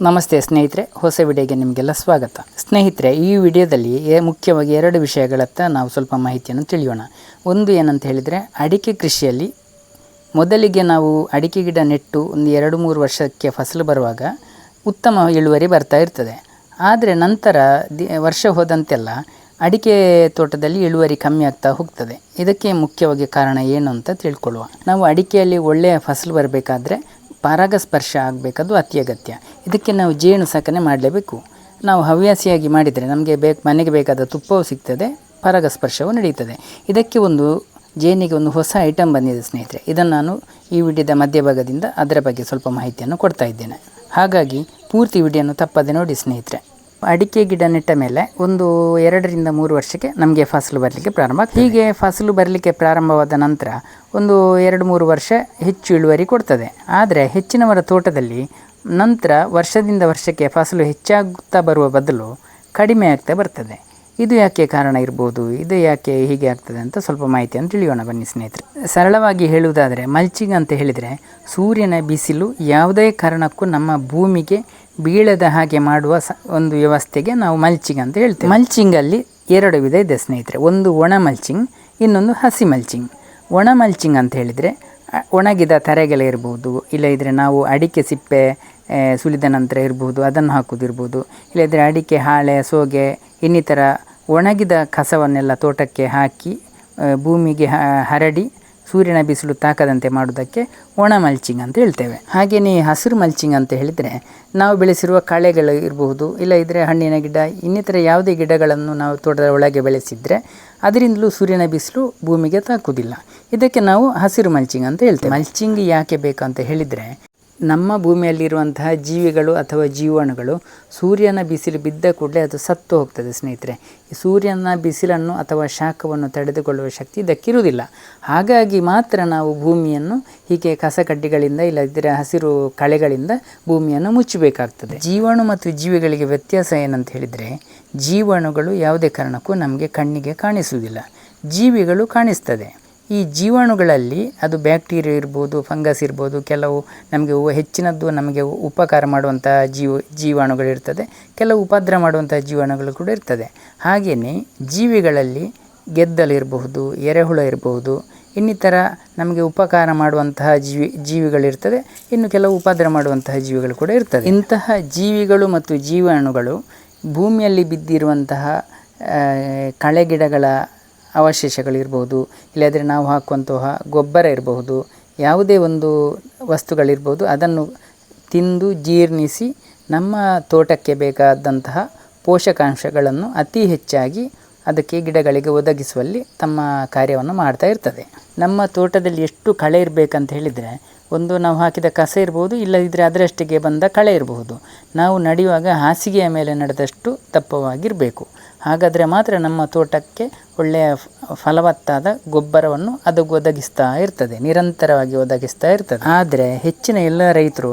ನಮಸ್ತೆ ಸ್ನೇಹಿತರೆ, ಹೊಸ ವಿಡಿಯೋಗೆ ನಿಮಗೆಲ್ಲ ಸ್ವಾಗತ. ಸ್ನೇಹಿತರೆ, ಈ ವಿಡಿಯೋದಲ್ಲಿ ಮುಖ್ಯವಾಗಿ ಎರಡು ವಿಷಯಗಳತ್ತ ನಾವು ಸ್ವಲ್ಪ ಮಾಹಿತಿಯನ್ನು ತಿಳಿಯೋಣ. ಒಂದು ಏನಂತ ಹೇಳಿದರೆ, ಅಡಿಕೆ ಕೃಷಿಯಲ್ಲಿ ಮೊದಲಿಗೆ ನಾವು ಅಡಿಕೆ ಗಿಡ ನೆಟ್ಟು ಒಂದು ಎರಡು ಮೂರು ವರ್ಷಕ್ಕೆ ಫಸಲು ಬರುವಾಗ ಉತ್ತಮ ಇಳುವರಿ ಬರ್ತಾ ಇರ್ತದೆ. ಆದರೆ ನಂತರ ದಿ ವರ್ಷ ಹೋದಂತೆಲ್ಲ ಅಡಿಕೆ ತೋಟದಲ್ಲಿ ಇಳುವರಿ ಕಮ್ಮಿ ಆಗ್ತಾ ಹೋಗ್ತದೆ. ಇದಕ್ಕೆ ಮುಖ್ಯವಾಗಿ ಕಾರಣ ಏನು ಅಂತ ತಿಳ್ಕೊಳ್ಳುವ. ನಾವು ಅಡಿಕೆಯಲ್ಲಿ ಒಳ್ಳೆಯ ಫಸಲು ಬರಬೇಕಾದ್ರೆ ಪರಾಗಸ್ಪರ್ಶ ಆಗಬೇಕದು ಅತಿ ಅಗತ್ಯ. ಇದಕ್ಕೆ ನಾವು ಜೇನು ಸಾಕಣೆ ಮಾಡಲೇಬೇಕು. ನಾವು ಹವ್ಯಾಸಿಯಾಗಿ ಮಾಡಿದರೆ ನಮಗೆ ಬೇಕು, ಮನೆಗೆ ಬೇಕಾದ ತುಪ್ಪವೂ ಸಿಗ್ತದೆ ಪರಾಗಸ್ಪರ್ಶವು ನಡೆಯುತ್ತದೆ ಇದಕ್ಕೆ ಒಂದು ಜೇನಿಗೆ ಒಂದು ಹೊಸ ಐಟಮ್ ಬಂದಿದೆ ಸ್ನೇಹಿತರೆ. ಇದನ್ನು ನಾನು ಈ ವಿಡಿಯೋದ ಮಧ್ಯಭಾಗದಿಂದ ಅದರ ಬಗ್ಗೆ ಸ್ವಲ್ಪ ಮಾಹಿತಿಯನ್ನು ಕೊಡ್ತಾ ಇದ್ದೇನೆ. ಹಾಗಾಗಿ ಪೂರ್ತಿ ವಿಡಿಯೋನು ತಪ್ಪದೆ ನೋಡಿ ಸ್ನೇಹಿತರೆ. ಅಡಿಕೆ ಗಿಡ ನೆಟ್ಟ ಮೇಲೆ ಒಂದು ಎರಡರಿಂದ ಮೂರು ವರ್ಷಕ್ಕೆ ನಮಗೆ ಫಸಲು ಬರಲಿಕ್ಕೆ ಪ್ರಾರಂಭ. ಹೀಗೆ ಫಸಲು ಬರಲಿಕ್ಕೆ ಪ್ರಾರಂಭವಾದ ನಂತರ ಒಂದು ಎರಡು ಮೂರು ವರ್ಷ ಹೆಚ್ಚು ಇಳುವರಿ ಕೊಡ್ತದೆ. ಆದರೆ ಹೆಚ್ಚಿನವರ ತೋಟದಲ್ಲಿ ನಂತರ ವರ್ಷದಿಂದ ವರ್ಷಕ್ಕೆ ಫಸಲು ಹೆಚ್ಚಾಗುತ್ತಾ ಬರುವ ಬದಲು ಕಡಿಮೆ ಆಗ್ತಾ ಬರ್ತದೆ. ಇದು ಯಾಕೆ ಕಾರಣ ಇರ್ಬೋದು? ಇದು ಯಾಕೆ ಹೀಗೆ ಆಗ್ತದೆ ಅಂತ ಸ್ವಲ್ಪ ಮಾಹಿತಿಯನ್ನು ತಿಳಿಯೋಣ ಬನ್ನಿ ಸ್ನೇಹಿತರೆ. ಸರಳವಾಗಿ ಹೇಳುವುದಾದರೆ, ಮಲ್ಚಿಂಗ್ ಅಂತ ಹೇಳಿದರೆ, ಸೂರ್ಯನ ಬಿಸಿಲು ಯಾವುದೇ ಕಾರಣಕ್ಕೂ ನಮ್ಮ ಭೂಮಿಗೆ ಬೀಳದ ಹಾಗೆ ಮಾಡುವ ಸ, ಒಂದು ವ್ಯವಸ್ಥೆಗೆ ನಾವು ಮಲ್ಚಿಂಗ್ ಅಂತ ಹೇಳ್ತೇವೆ. ಮಲ್ಚಿಂಗಲ್ಲಿ ಎರಡು ವಿಧ ಇದೆ ಸ್ನೇಹಿತರೆ. ಒಂದು ಒಣ ಮಲ್ಚಿಂಗ್, ಇನ್ನೊಂದು ಹಸಿ ಮಲ್ಚಿಂಗ್. ಒಣ ಮಲ್ಚಿಂಗ್ ಅಂತ ಹೇಳಿದರೆ ಒಣಗಿದ ತರೆಗಳಿರ್ಬೋದು ಇಲ್ಲದಿದ್ದರೆ ನಾವು ಅಡಿಕೆ ಸಿಪ್ಪೆ ಸುಲಿದ ನಂತರ ಇರ್ಬೋದು, ಅದನ್ನು ಹಾಕೋದಿರ್ಬೋದು ಇಲ್ಲದಿದ್ದರೆ ಅಡಿಕೆ, ಹಾಳೆ, ಸೋಗೆ, ಇನ್ನಿತರ ಒಣಗಿದ ಕಸವನ್ನೆಲ್ಲ ತೋಟಕ್ಕೆ ಹಾಕಿ ಭೂಮಿಗೆ ಹರಡಿ ಸೂರ್ಯನ ಬಿಸಿಲು ತಾಕದಂತೆ ಮಾಡೋದಕ್ಕೆ ಒಣ ಮಲ್ಚಿಂಗ್ ಅಂತ ಹೇಳ್ತೇವೆ. ಹಾಗೆಯೇ ಹಸಿರು ಮಲ್ಚಿಂಗ್ ಅಂತ ಹೇಳಿದರೆ ನಾವು ಬೆಳೆಸಿರುವ ಕಳೆಗಳು ಇರಬಹುದು ಇಲ್ಲ ಇದ್ದರೆ ಹಣ್ಣಿನ ಗಿಡ, ಇನ್ನಿತರ ಯಾವುದೇ ಗಿಡಗಳನ್ನು ನಾವು ತೋಟದ ಒಳಗೆ ಬೆಳೆಸಿದರೆ ಅದರಿಂದಲೂ ಸೂರ್ಯನ ಬಿಸಿಲು ಭೂಮಿಗೆ ತಾಕುವುದಿಲ್ಲ. ಇದಕ್ಕೆ ನಾವು ಹಸಿರು ಮಲ್ಚಿಂಗ್ ಅಂತ ಹೇಳ್ತೇವೆ. ಮಲ್ಚಿಂಗ್ ಯಾಕೆ ಬೇಕಂತ ಹೇಳಿದರೆ ನಮ್ಮ ಭೂಮಿಯಲ್ಲಿರುವಂತಹ ಜೀವಿಗಳು ಅಥವಾ ಜೀವಾಣುಗಳು ಸೂರ್ಯನ ಬಿಸಿಲು ಬಿದ್ದ ಕೂಡಲೇ ಅದು ಸತ್ತು ಹೋಗ್ತದೆ ಸ್ನೇಹಿತರೆ. ಸೂರ್ಯನ ಬಿಸಿಲನ್ನು ಅಥವಾ ಶಾಖವನ್ನು ತಡೆದುಕೊಳ್ಳುವ ಶಕ್ತಿ ಇದಕ್ಕಿರುವುದಿಲ್ಲ. ಹಾಗಾಗಿ ಮಾತ್ರ ನಾವು ಭೂಮಿಯನ್ನು ಹೀಗೆ ಕಸಕಡ್ಡಿಗಳಿಂದ ಇಲ್ಲದಿದ್ದರೆ ಹಸಿರು ಕಳೆಗಳಿಂದ ಭೂಮಿಯನ್ನು ಮುಚ್ಚಬೇಕಾಗ್ತದೆ. ಜೀವಾಣು ಮತ್ತು ಜೀವಿಗಳಿಗೆ ವ್ಯತ್ಯಾಸ ಏನಂತ ಹೇಳಿದರೆ ಜೀವಾಣುಗಳು ಯಾವುದೇ ಕಾರಣಕ್ಕೂ ನಮಗೆ ಕಣ್ಣಿಗೆ ಕಾಣಿಸುವುದಿಲ್ಲ. ಜೀವಿಗಳು ಕಾಣಿಸ್ತದೆ. ಈ ಜೀವಾಣುಗಳಲ್ಲಿ ಅದು ಬ್ಯಾಕ್ಟೀರಿಯಾ ಇರ್ಬೋದು, ಫಂಗಸ್ ಇರ್ಬೋದು, ಕೆಲವು ನಮಗೆ ಹೆಚ್ಚಿನದ್ದು ನಮಗೆ ಉಪಕಾರ ಮಾಡುವಂಥ ಜೀವ ಜೀವಾಣುಗಳಿರ್ತದೆ ಕೆಲವು ಉಪದ್ರ ಮಾಡುವಂಥ ಜೀವಾಣುಗಳು ಕೂಡ ಇರ್ತದೆ. ಹಾಗೆಯೇ ಜೀವಿಗಳಲ್ಲಿ ಗೆದ್ದಲಿರಬಹುದು ಎರೆಹುಳ ಇರಬಹುದು, ಇನ್ನಿತರ ನಮಗೆ ಉಪಕಾರ ಮಾಡುವಂತಹ ಜೀವಿ ಜೀವಿಗಳಿರ್ತದೆ ಇನ್ನು ಕೆಲವು ಉಪದ್ರ ಮಾಡುವಂತಹ ಜೀವಿಗಳು ಕೂಡ ಇರ್ತದೆ. ಇಂತಹ ಜೀವಿಗಳು ಮತ್ತು ಜೀವಾಣುಗಳು ಭೂಮಿಯಲ್ಲಿ ಬಿದ್ದಿರುವಂತಹ ಕಳೆ ಕಳೆಗಿಡಗಳ ಅವಶೇಷಗಳಿರ್ಬೋದು, ಇಲ್ಲದ್ರೆ ನಾವು ಹಾಕುವಂತಹ ಗೊಬ್ಬರ ಇರಬಹುದು, ಯಾವುದೇ ಒಂದು ವಸ್ತುಗಳಿರ್ಬೋದು, ಅದನ್ನು ತಿಂದು ಜೀರ್ಣಿಸಿ ನಮ್ಮ ತೋಟಕ್ಕೆ ಬೇಕಾದಂತಹ ಪೋಷಕಾಂಶಗಳನ್ನು ಅತಿ ಹೆಚ್ಚಾಗಿ ಅದಕ್ಕೆ ಗಿಡಗಳಿಗೆ ಒದಗಿಸುವಲ್ಲಿ ತಮ್ಮ ಕಾರ್ಯವನ್ನು ಮಾಡ್ತಾ ಇರ್ತದೆ. ನಮ್ಮ ತೋಟದಲ್ಲಿ ಎಷ್ಟು ಕಳೆ ಇರಬೇಕಂತ ಹೇಳಿದರೆ, ಒಂದು ನಾವು ಹಾಕಿದ ಕಸ ಇರ್ಬೋದು ಇಲ್ಲದಿದ್ದರೆ ಅದರಷ್ಟಿಗೆ ಬಂದ ಕಳೆ ಇರಬಹುದು. ನಾವು ನಡೆಯುವಾಗ ಹಾಸಿಗೆಯ ಮೇಲೆ ನಡೆದಷ್ಟು ದಪ್ಪವಾಗಿರಬೇಕು. ಹಾಗಾದರೆ ಮಾತ್ರ ನಮ್ಮ ತೋಟಕ್ಕೆ ಒಳ್ಳೆಯ ಫಲವತ್ತಾದ ಗೊಬ್ಬರವನ್ನು ಅದು ಒದಗಿಸ್ತಾ ಇರ್ತದೆ, ನಿರಂತರವಾಗಿ ಒದಗಿಸ್ತಾ ಇರ್ತದೆ. ಆದರೆ ಹೆಚ್ಚಿನ ಎಲ್ಲ ರೈತರು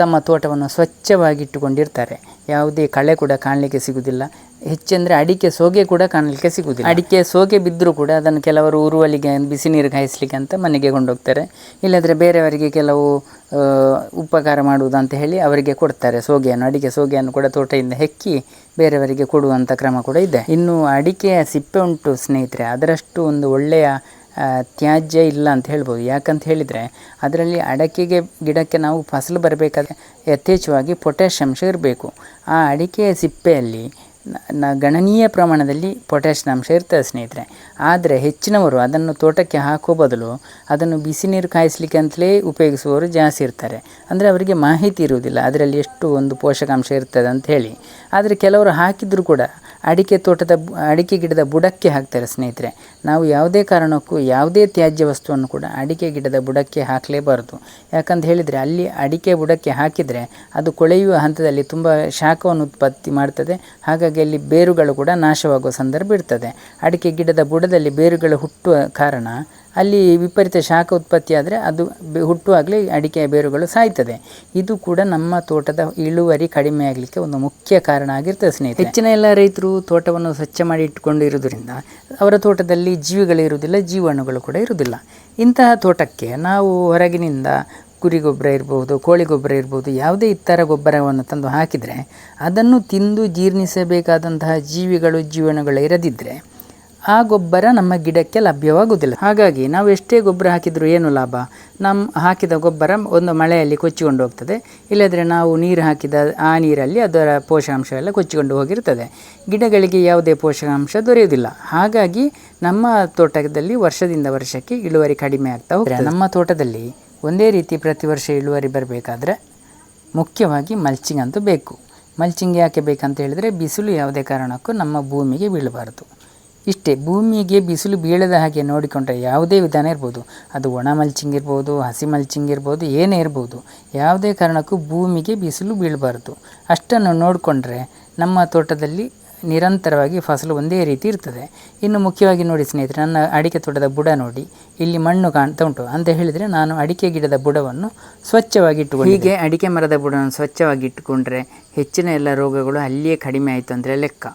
ತಮ್ಮ ತೋಟವನ್ನು ಸ್ವಚ್ಛವಾಗಿಟ್ಟುಕೊಂಡಿರ್ತಾರೆ. ಯಾವುದೇ ಕಳೆ ಕೂಡ ಕಾಣಲಿಕ್ಕೆ ಸಿಗುವುದಿಲ್ಲ. ಹೆಚ್ಚೆಂದರೆ ಅಡಿಕೆ, ಸೋಗೆ ಕೂಡ ಕಾಣಲಿಕ್ಕೆ ಸಿಗುವುದಿಲ್ಲ. ಅಡಿಕೆ, ಸೋಗೆ ಬಿದ್ದರೂ ಕೂಡ ಅದನ್ನು ಕೆಲವರು ಉರುವಲಿಗೆ ಬಿಸಿ ನೀರು ಕಾಯಿಸ್ಲಿಕ್ಕೆ ಅಂತ ಮನೆಗೆ ಕೊಂಡೋಗ್ತಾರೆ. ಇಲ್ಲದ್ರೆ ಬೇರೆಯವರಿಗೆ ಕೆಲವು ಉಪಕಾರ ಮಾಡುವುದಂತ ಹೇಳಿ ಅವರಿಗೆ ಕೊಡ್ತಾರೆ ಸೋಗೆಯನ್ನು, ಅಡಿಕೆ ಸೋಗೆಯನ್ನು ಕೂಡ ತೋಟದಿಂದ ಹೆಕ್ಕಿ ಬೇರೆಯವರಿಗೆ ಕೊಡುವಂಥ ಕ್ರಮ ಕೂಡ ಇದೆ. ಇನ್ನು ಅಡಿಕೆಯ ಸಿಪ್ಪೆ ಉಂಟು ಸ್ನೇಹಿತರೆ, ಅದರಷ್ಟು ಒಂದು ಒಳ್ಳೆಯ ತ್ಯಾಜ್ಯ ಇಲ್ಲ ಅಂತ ಹೇಳ್ಬೋದು. ಯಾಕಂತ ಹೇಳಿದರೆ ಅದರಲ್ಲಿ ಅಡಕೆಗೆ, ಗಿಡಕ್ಕೆ ನಾವು ಫಸಲು ಬರಬೇಕಾದ್ರೆ ಯಥೇಚ್ಛವಾಗಿ ಪೊಟ್ಯಾಷ್ ಅಂಶ ಇರಬೇಕು. ಆ ಅಡಿಕೆಯ ಸಿಪ್ಪೆಯಲ್ಲಿ ನ- ಗಣನೀಯ ಪ್ರಮಾಣದಲ್ಲಿ ಪೊಟ್ಯಾಷ್ ಅಂಶ ಇರ್ತದೆ ಸ್ನೇಹಿತರೆ. ಆದರೆ ಹೆಚ್ಚಿನವರು ಅದನ್ನು ತೋಟಕ್ಕೆ ಹಾಕೋ ಬದಲು ಅದನ್ನು ಬಿಸಿ ನೀರು ಕಾಯಿಸಲಿಕ್ಕೆ ಅಂತಲೇ ಉಪಯೋಗಿಸುವವರು ಜಾಸ್ತಿ ಇರ್ತಾರೆ. ಅಂದರೆ ಅವರಿಗೆ ಮಾಹಿತಿ ಇರುವುದಿಲ್ಲ. ಅದರಲ್ಲಿ ಎಷ್ಟು ಒಂದು ಪೋಷಕಾಂಶ ಇರ್ತದೆ ಅಂತ ಹೇಳಿ. ಆದರೆ ಕೆಲವರು ಹಾಕಿದರೂ ಕೂಡ ಅಡಿಕೆ ತೋಟದ ಅಡಿಕೆ ಗಿಡದ ಬುಡಕ್ಕೆ ಹಾಕ್ತಾರೆ ಸ್ನೇಹಿತರೆ. ನಾವು ಯಾವುದೇ ಕಾರಣಕ್ಕೂ ಯಾವುದೇ ತ್ಯಾಜ್ಯ ವಸ್ತುವನ್ನು ಕೂಡ ಅಡಿಕೆ ಗಿಡದ ಬುಡಕ್ಕೆ ಹಾಕಲೇಬಾರದು. ಯಾಕಂತ ಹೇಳಿದರೆ ಅಲ್ಲಿ ಅಡಿಕೆ ಬುಡಕ್ಕೆ ಹಾಕಿದರೆ ಅದು ಕೊಳೆಯುವ ಹಂತದಲ್ಲಿ ತುಂಬ ಶಾಖವನ್ನು ಉತ್ಪತ್ತಿ ಮಾಡ್ತದೆ. ಹಾಗಾಗಿ ಅಲ್ಲಿ ಬೇರುಗಳು ಕೂಡ ನಾಶವಾಗುವ ಸಂದರ್ಭ ಇರ್ತದೆ. ಅಡಿಕೆ ಗಿಡದ ಬುಡದಲ್ಲಿ ಬೇರುಗಳು ಹುಟ್ಟುವ ಕಾರಣ ಅಲ್ಲಿ ವಿಪರೀತ ಶಾಖ ಉತ್ಪತ್ತಿಯಾದರೆ ಅದು ಹುಟ್ಟುವಾಗಲೇ ಅಡಿಕೆಯ ಬೇರುಗಳು ಸಾಯ್ತದೆ. ಇದು ಕೂಡ ನಮ್ಮ ತೋಟದ ಇಳುವರಿ ಕಡಿಮೆ ಆಗಲಿಕ್ಕೆ ಒಂದು ಮುಖ್ಯ ಕಾರಣ ಆಗಿರ್ತದೆ ಸ್ನೇಹಿತರೆ. ಹೆಚ್ಚಿನ ಎಲ್ಲ ರೈತರು ತೋಟವನ್ನು ಸ್ವಚ್ಛ ಮಾಡಿ ಇಟ್ಟುಕೊಂಡು ಇರುವುದರಿಂದ ಅವರ ತೋಟದಲ್ಲಿ ಜೀವಿಗಳು ಇರುವುದಿಲ್ಲ, ಜೀವಾಣುಗಳು ಕೂಡ ಇರುವುದಿಲ್ಲ. ಇಂತಹ ತೋಟಕ್ಕೆ ನಾವು ಹೊರಗಿನಿಂದ ಕುರಿ ಗೊಬ್ಬರ ಇರ್ಬೋದು ಕೋಳಿ ಗೊಬ್ಬರ ಇರ್ಬೋದು ಯಾವುದೇ ಇತರ ಗೊಬ್ಬರವನ್ನು ತಂದು ಹಾಕಿದರೆ ಅದನ್ನು ತಿಂದು ಜೀರ್ಣಿಸಬೇಕಾದಂತಹ ಜೀವಿಗಳು, ಜೀವಾಣುಗಳು ಇರದಿದ್ದರೆ ಆ ಗೊಬ್ಬರ ನಮ್ಮ ಗಿಡಕ್ಕೆ ಲಭ್ಯವಾಗುವುದಿಲ್ಲ. ಹಾಗಾಗಿ ನಾವು ಎಷ್ಟೇ ಗೊಬ್ಬರ ಹಾಕಿದರೂ ಏನು ಲಾಭ? ನಮ್ಮ ಹಾಕಿದ ಗೊಬ್ಬರ ಒಂದು ಮಳೆಯಲ್ಲಿ ಕೊಚ್ಚಿಕೊಂಡು ಹೋಗ್ತದೆ. ಇಲ್ಲದ್ರೆ ನಾವು ನೀರು ಹಾಕಿದ ಆ ನೀರಲ್ಲಿ ಅದರ ಪೋಷಕಾಂಶ ಎಲ್ಲ ಕೊಚ್ಚಿಕೊಂಡು ಹೋಗಿರ್ತದೆ. ಗಿಡಗಳಿಗೆ ಯಾವುದೇ ಪೋಷಕಾಂಶ ದೊರೆಯುವುದಿಲ್ಲ. ಹಾಗಾಗಿ ನಮ್ಮ ತೋಟದಲ್ಲಿ ವರ್ಷದಿಂದ ವರ್ಷಕ್ಕೆ ಇಳುವರಿ ಕಡಿಮೆ ಆಗ್ತಾ ಹೋಗ್ತದೆ. ನಮ್ಮ ತೋಟದಲ್ಲಿ ಒಂದೇ ರೀತಿ ಪ್ರತಿ ವರ್ಷ ಇಳುವರಿ ಬರಬೇಕಾದ್ರೆ ಮುಖ್ಯವಾಗಿ ಮಲ್ಚಿಂಗ್ ಅಂತೂ ಬೇಕು. ಮಲ್ಚಿಂಗ್ ಯಾಕೆ ಬೇಕಂತ ಹೇಳಿದರೆ ಬಿಸಿಲು ಯಾವುದೇ ಕಾರಣಕ್ಕೂ ನಮ್ಮ ಭೂಮಿಗೆ ಬೀಳಬಾರದು. ಇಷ್ಟೇ ಭೂಮಿಗೆ ಬಿಸಿಲು ಬೀಳದ ಹಾಗೆ ನೋಡಿಕೊಂಡ್ರೆ ಯಾವುದೇ ವಿಧಾನ ಇರ್ಬೋದು. ಅದು ಒಣ ಮಲ್ಚಿಂಗ್ ಇರ್ಬೋದು, ಹಸಿ ಮಲ್ಚಿಂಗ್ ಇರ್ಬೋದು, ಏನೇ ಇರ್ಬೋದು. ಯಾವುದೇ ಕಾರಣಕ್ಕೂ ಭೂಮಿಗೆ ಬಿಸಿಲು ಬೀಳಬಾರ್ದು. ಅಷ್ಟನ್ನು ನೋಡಿಕೊಂಡ್ರೆ ನಮ್ಮ ತೋಟದಲ್ಲಿ ನಿರಂತರವಾಗಿ ಫಸಲು ಒಂದೇ ರೀತಿ ಇರ್ತದೆ. ಇನ್ನು ಮುಖ್ಯವಾಗಿ ನೋಡಿ ಸ್ನೇಹಿತರೆ, ನನ್ನ ಅಡಿಕೆ ತೋಟದ ಬುಡ ನೋಡಿ. ಇಲ್ಲಿ ಮಣ್ಣು ಕಾಣ್ತಾ ಉಂಟು. ಅಂತ ಹೇಳಿದರೆ ನಾನು ಅಡಿಕೆ ಗಿಡದ ಬುಡವನ್ನು ಸ್ವಚ್ಛವಾಗಿ ಇಟ್ಟುಕೊಂಡು ಹೀಗೆ ಅಡಿಕೆ ಮರದ ಬುಡವನ್ನು ಸ್ವಚ್ಛವಾಗಿ ಇಟ್ಟುಕೊಂಡ್ರೆ ಹೆಚ್ಚಿನ ಎಲ್ಲ ರೋಗಗಳು ಅಲ್ಲಿಯೇ ಕಡಿಮೆ ಆಯಿತು ಅಂದರೆ ಲೆಕ್ಕ.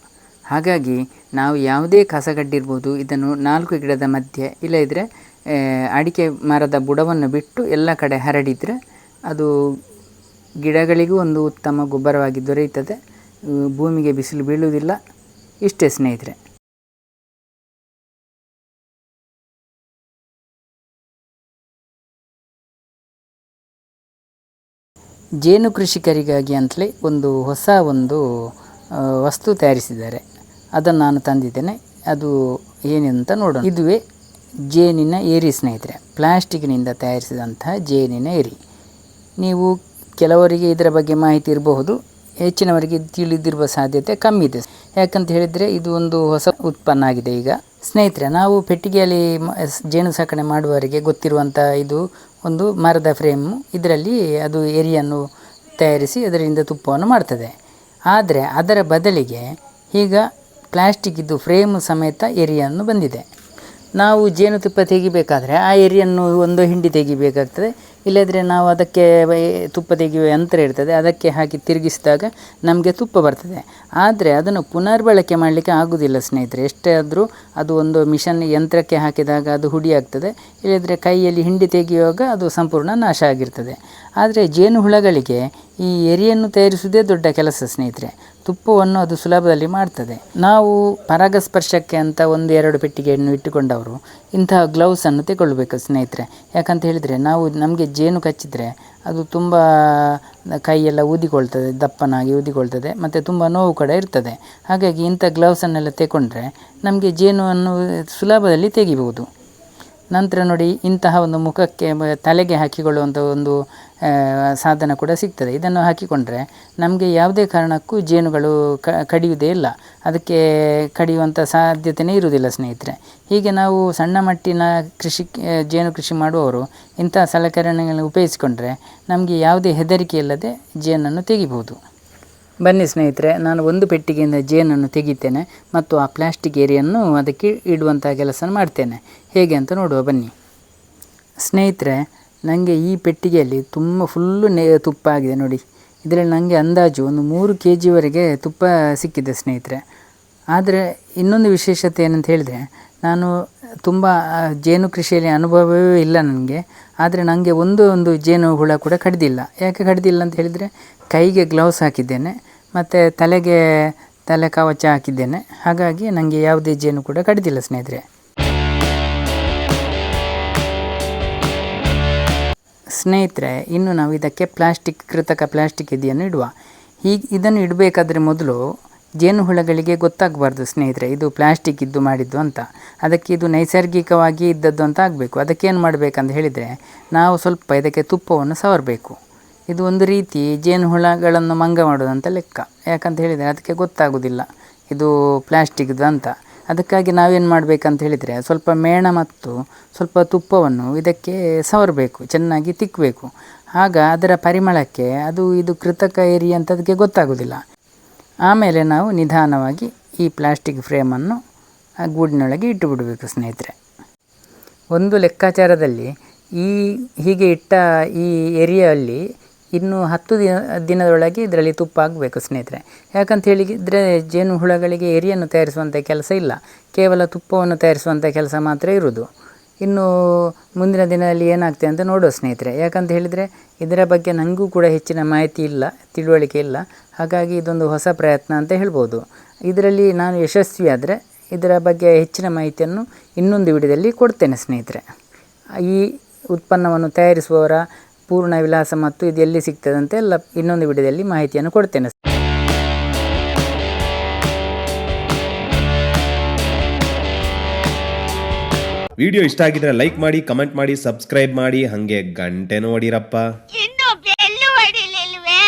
ಹಾಗಾಗಿ ನಾವು ಯಾವುದೇ ಕಸಗಡ್ಡಿರ್ಬೋದು, ಇದನ್ನು ನಾಲ್ಕು ಗಿಡದ ಮಧ್ಯೆ ಇಲ್ಲದಿದ್ದರೆ ಅಡಿಕೆ ಮರದ ಬುಡವನ್ನು ಬಿಟ್ಟು ಎಲ್ಲ ಕಡೆ ಹರಡಿದರೆ ಅದು ಗಿಡಗಳಿಗೂ ಒಂದು ಉತ್ತಮ ಗೊಬ್ಬರವಾಗಿ ದೊರೆಯುತ್ತದೆ. ಭೂಮಿಗೆ ಬಿಸಿಲು ಬೀಳುವುದಿಲ್ಲ. ಇಷ್ಟೇ ಸ್ನೇಹಿತರೆ. ಜೇನು ಕೃಷಿಕರಿಗಾಗಿ ಅಂತಲೇ ಒಂದು ಹೊಸ ಒಂದು ವಸ್ತು ತಯಾರಿಸಿದ್ದಾರೆ. ಅದನ್ನು ನಾನು ತಂದಿದ್ದೇನೆ. ಅದು ಏನೆಂತ ನೋಡೋಣ. ಇದುವೇ ಜೇನಿನ ಏರಿ ಸ್ನೇಹಿತರೆ. ಪ್ಲಾಸ್ಟಿಕ್ನಿಂದ ತಯಾರಿಸಿದಂತಹ ಜೇನಿನ ಏರಿ. ನೀವು ಕೆಲವರಿಗೆ ಇದರ ಬಗ್ಗೆ ಮಾಹಿತಿ ಇರಬಹುದು. ಹೆಚ್ಚಿನವರಿಗೆ ತಿಳಿದಿರುವ ಸಾಧ್ಯತೆ ಕಮ್ಮಿ ಇದೆ. ಯಾಕಂತ ಹೇಳಿದರೆ ಇದು ಒಂದು ಹೊಸ ಉತ್ಪನ್ನ ಆಗಿದೆ ಈಗ. ಸ್ನೇಹಿತರೆ, ನಾವು ಪೆಟ್ಟಿಗೆಯಲ್ಲಿ ಜೇನು ಸಾಕಣೆ ಮಾಡುವವರಿಗೆ ಗೊತ್ತಿರುವಂಥ ಇದು ಒಂದು ಮರದ ಫ್ರೇಮು. ಇದರಲ್ಲಿ ಅದು ಏರಿಯನ್ನು ತಯಾರಿಸಿ ಅದರಿಂದ ತುಪ್ಪವನ್ನು ಮಾಡ್ತದೆ. ಆದರೆ ಅದರ ಬದಲಿಗೆ ಈಗ ಪ್ಲಾಸ್ಟಿಕ್ಕಿದ್ದು ಫ್ರೇಮ್ ಸಮೇತ ಎರಿಯನ್ನು ಬಂದಿದೆ. ನಾವು ಜೇನುತುಪ್ಪ ತೆಗಿಬೇಕಾದರೆ ಆ ಎರಿಯನ್ನು ಒಂದು ಹಿಂಡಿ ತೆಗಿಬೇಕಾಗ್ತದೆ. ಇಲ್ಲದ್ರೆ ನಾವು ಅದಕ್ಕೆ ತುಪ್ಪ ತೆಗೆಯುವ ಯಂತ್ರ ಇರ್ತದೆ, ಅದಕ್ಕೆ ಹಾಕಿ ತಿರುಗಿಸಿದಾಗ ನಮಗೆ ತುಪ್ಪ ಬರ್ತದೆ. ಆದರೆ ಅದನ್ನು ಪುನರ್ಬಳಕೆ ಮಾಡಲಿಕ್ಕೆ ಆಗೋದಿಲ್ಲ ಸ್ನೇಹಿತರೆ. ಎಷ್ಟೇ ಆದರೂ ಅದು ಒಂದು ಮಿಷನ್ ಯಂತ್ರಕ್ಕೆ ಹಾಕಿದಾಗ ಅದು ಹುಡಿ ಆಗ್ತದೆ ಇಲ್ಲದ್ರೆ ಕೈಯಲ್ಲಿ ಹಿಂಡಿ ತೆಗೆಯುವಾಗ ಅದು ಸಂಪೂರ್ಣ ನಾಶ ಆಗಿರ್ತದೆ. ಆದರೆ ಜೇನು ಹುಳಗಳಿಗೆ ಈ ಎರಿಯನ್ನು ತಯಾರಿಸುವುದೇ ದೊಡ್ಡ ಕೆಲಸ ಸ್ನೇಹಿತರೆ. ತುಪ್ಪವನ್ನು ಅದು ಸುಲಭದಲ್ಲಿ ಮಾಡ್ತದೆ. ನಾವು ಪರಾಗಸ್ಪರ್ಶಕ್ಕೆ ಅಂತ ಒಂದು ಎರಡು ಪೆಟ್ಟಿಗೆಯನ್ನು ಇಟ್ಟುಕೊಂಡವರು ಇಂತಹ ಗ್ಲೌಸನ್ನು ತಗೊಳ್ಬೇಕು ಸ್ನೇಹಿತರೆ. ಯಾಕಂತ ಹೇಳಿದರೆ ನಾವು ನಮಗೆ ಜೇನು ಕಚ್ಚಿದರೆ ಅದು ತುಂಬ ಕೈಯೆಲ್ಲ ಊದಿಕೊಳ್ತದೆ, ದಪ್ಪನಾಗಿ ಊದಿಕೊಳ್ತದೆ, ಮತ್ತು ತುಂಬ ನೋವು ಕೂಡ ಇರ್ತದೆ. ಹಾಗಾಗಿ ಇಂಥ ಗ್ಲೌಸನ್ನೆಲ್ಲ ತೆಗೊಂಡ್ರೆ ನಮಗೆ ಜೇನುವನ್ನು ಸುಲಭದಲ್ಲಿ ತೆಗಿಬೋದು. ನಂತರ ನೋಡಿ ಇಂತಹ ಒಂದು ಮುಖಕ್ಕೆ ತಲೆಗೆ ಹಾಕಿಕೊಳ್ಳುವಂಥ ಒಂದು ಸಾಧನ ಕೂಡ ಸಿಗ್ತದೆ. ಇದನ್ನು ಹಾಕಿಕೊಂಡ್ರೆ ನಮಗೆ ಯಾವುದೇ ಕಾರಣಕ್ಕೂ ಜೇನುಗಳು ಕಡಿಯುವುದೇ ಇಲ್ಲ. ಅದಕ್ಕೆ ಕಡಿಯುವಂಥ ಸಾಧ್ಯತೆಯೇ ಇರುವುದಿಲ್ಲ ಸ್ನೇಹಿತರೆ. ಹೀಗೆ ನಾವು ಸಣ್ಣ ಮಟ್ಟಿನ ಕೃಷಿ ಜೇನು ಕೃಷಿ ಮಾಡುವವರು ಇಂಥ ಸಲಕರಣೆಗಳನ್ನು ಉಪಯೋಗಿಸಿಕೊಂಡ್ರೆ ನಮಗೆ ಯಾವುದೇ ಹೆದರಿಕೆ ಇಲ್ಲದೆ ಜೇನನ್ನು ತೆಗಿಬೋದು ಬನ್ನಿ ಸ್ನೇಹಿತರೆ, ನಾನು ಒಂದು ಪೆಟ್ಟಿಗೆಯಿಂದ ಜೇನನ್ನು ತೆಗಿತೇನೆ ಮತ್ತು ಆ ಪ್ಲಾಸ್ಟಿಕ್ ಏರಿಯನ್ನು ಅದಕ್ಕೆ ಇಡುವಂಥ ಕೆಲಸ ಮಾಡ್ತೇನೆ. ಹೇಗೆ ಅಂತ ನೋಡುವ, ಬನ್ನಿ. ಸ್ನೇಹಿತರೆ ನನಗೆ ಈ ಪೆಟ್ಟಿಗೆಯಲ್ಲಿ ತುಂಬ ಫುಲ್ಲು ನೆ, ತುಪ್ಪ ಆಗಿದೆ ನೋಡಿ. ಇದರಲ್ಲಿ ನನಗೆ ಅಂದಾಜು ಒಂದು ಮೂರು ಕೆ ಜಿವರೆಗೆ ತುಪ್ಪ ಸಿಕ್ಕಿದೆ ಸ್ನೇಹಿತರೆ. ಆದರೆ ಇನ್ನೊಂದು ವಿಶೇಷತೆ ಏನಂತ ಹೇಳಿದರೆ, ನಾನು ತುಂಬ ಜೇನು ಕೃಷಿಯಲ್ಲಿ ಅನುಭವವೇ ಇಲ್ಲ ನನಗೆ. ಆದರೆ ನನಗೆ ಒಂದು ಒಂದು ಜೇನು ಹುಳ ಕೂಡ ಕಡ್ದಿಲ್ಲ. ಯಾಕೆ ಕಡ್ದಿಲ್ಲ ಅಂತ ಹೇಳಿದರೆ, ಕೈಗೆ ಗ್ಲೌಸ್ ಹಾಕಿದ್ದೇನೆ, ಮತ್ತು ತಲೆಗೆ ತಲೆ ಕವಚ ಹಾಕಿದ್ದೇನೆ. ಹಾಗಾಗಿ ನನಗೆ ಯಾವುದೇ ಜೇನು ಕೂಡ ಕಡ್ದಿಲ್ಲ ಸ್ನೇಹಿತರೆ. ಸ್ನೇಹಿತರೆ, ಇನ್ನು ನಾವು ಇದಕ್ಕೆ ಪ್ಲಾಸ್ಟಿಕ್, ಕೃತಕ ಪ್ಲಾಸ್ಟಿಕ್ ಇದೆಯನ್ನು ಇಡುವ. ಹೀಗೆ ಇದನ್ನು ಇಡಬೇಕಾದ್ರೆ ಮೊದಲು ಜೇನುಹುಳಗಳಿಗೆ ಗೊತ್ತಾಗಬಾರ್ದು ಸ್ನೇಹಿತರೆ, ಇದು ಪ್ಲಾಸ್ಟಿಕ್ ಇದ್ದು ಮಾಡಿದ್ದು ಅಂತ. ಅದಕ್ಕೆ ಇದು ನೈಸರ್ಗಿಕವಾಗಿ ಇದ್ದದ್ದು ಅಂತ ಆಗಬೇಕು. ಅದಕ್ಕೇನು ಮಾಡಬೇಕಂತ ಹೇಳಿದರೆ, ನಾವು ಸ್ವಲ್ಪ ಇದಕ್ಕೆ ತುಪ್ಪವನ್ನು ಸವರಬೇಕು. ಇದು ಒಂದು ರೀತಿ ಜೇನುಹುಳಗಳನ್ನು ಮಂಗ ಮಾಡೋದಂತ ಲೆಕ್ಕ. ಯಾಕಂತ ಹೇಳಿದರೆ ಅದಕ್ಕೆ ಗೊತ್ತಾಗೋದಿಲ್ಲ. ಇದು ಪ್ಲಾಸ್ಟಿಕ್ದು ಅಂತ. ಅದಕ್ಕಾಗಿ ನಾವೇನು ಮಾಡಬೇಕಂತ ಹೇಳಿದರೆ ಸ್ವಲ್ಪ ಮೇಣ ಮತ್ತು ಸ್ವಲ್ಪ ತುಪ್ಪವನ್ನು ಇದಕ್ಕೆ ಸವರಬೇಕು, ಚೆನ್ನಾಗಿ ತಿಕ್ಕಬೇಕು ಆಗ ಅದರ ಪರಿಮಳಕ್ಕೆ ಅದು ಇದು ಕೃತಕ ಏರಿ ಅಂತ ಅದಕ್ಕೆ ಗೊತ್ತಾಗೋದಿಲ್ಲ. ಆಮೇಲೆ ನಾವು ನಿಧಾನವಾಗಿ ಈ ಪ್ಲಾಸ್ಟಿಕ್ ಫ್ರೇಮನ್ನು ಆ ಗೂಡಿನೊಳಗೆ ಇಟ್ಟು ಬಿಡಬೇಕು ಸ್ನೇಹಿತರೆ. ಒಂದು ಲೆಕ್ಕಾಚಾರದಲ್ಲಿ ಈ ಹೀಗೆ ಇಟ್ಟ ಈ ಏರಿಯಲ್ಲಿ ಇನ್ನು ಹತ್ತು ದಿನ, ದಿನದೊಳಗೆ ಇದರಲ್ಲಿ ತುಪ್ಪ ಆಗಬೇಕು ಸ್ನೇಹಿತರೆ. ಯಾಕಂತ ಹೇಳಿದರೆ ಜೇನು ಹುಳಗಳಿಗೆ ಎರಿಯನ್ನು ತಯಾರಿಸುವಂಥ ಕೆಲಸ ಇಲ್ಲ. ಕೇವಲ ತುಪ್ಪವನ್ನು ತಯಾರಿಸುವಂಥ ಕೆಲಸ ಮಾತ್ರ ಇರುವುದು. ಇನ್ನು ಮುಂದಿನ ದಿನದಲ್ಲಿ ಏನಾಗ್ತದೆ ಅಂತ ನೋಡುವ ಸ್ನೇಹಿತರೆ. ಯಾಕಂತ ಹೇಳಿದರೆ ಇದರ ಬಗ್ಗೆ ನನಗೂ ಕೂಡ ಹೆಚ್ಚಿನ ಮಾಹಿತಿ ಇಲ್ಲ, ತಿಳುವಳಿಕೆ ಇಲ್ಲ. ಹಾಗಾಗಿ ಇದೊಂದು ಹೊಸ ಪ್ರಯತ್ನ ಅಂತ ಹೇಳ್ಬೋದು. ಇದರಲ್ಲಿ ನಾನು ಯಶಸ್ವಿಯಾದರೆ ಇದರ ಬಗ್ಗೆ ಹೆಚ್ಚಿನ ಮಾಹಿತಿಯನ್ನು ಇನ್ನೊಂದು ವಿಡಿಯೋದಲ್ಲಿ ಕೊಡ್ತೇನೆ ಸ್ನೇಹಿತರೆ. ಈ ಉತ್ಪನ್ನವನ್ನು ತಯಾರಿಸುವವರ ಪೂರ್ಣ ವಿಳಾಸ ಮತ್ತು ಇದು ಎಲ್ಲಿ ಸಿಗ್ತದೆ ಅಂತ ಎಲ್ಲ ಇನ್ನೊಂದು ವಿಡಿಯೋದಲ್ಲಿ ಮಾಹಿತಿಯನ್ನು ಕೊಡ್ತೇನೆ. ವಿಡಿಯೋ ಇಷ್ಟ ಆಗಿದ್ರೆ ಲೈಕ್ ಮಾಡಿ ಕಮೆಂಟ್ ಮಾಡಿ ಸಬ್ಸ್ಕ್ರೈಬ್ ಮಾಡಿ ಹಂಗೆ ಗಂಟೆನೂ ಹೊಡಿರಪ್ಪ ಇನ್ನು ಬೆಲ್ಲು ಹೊಡಿಲಿಲ್ವೇ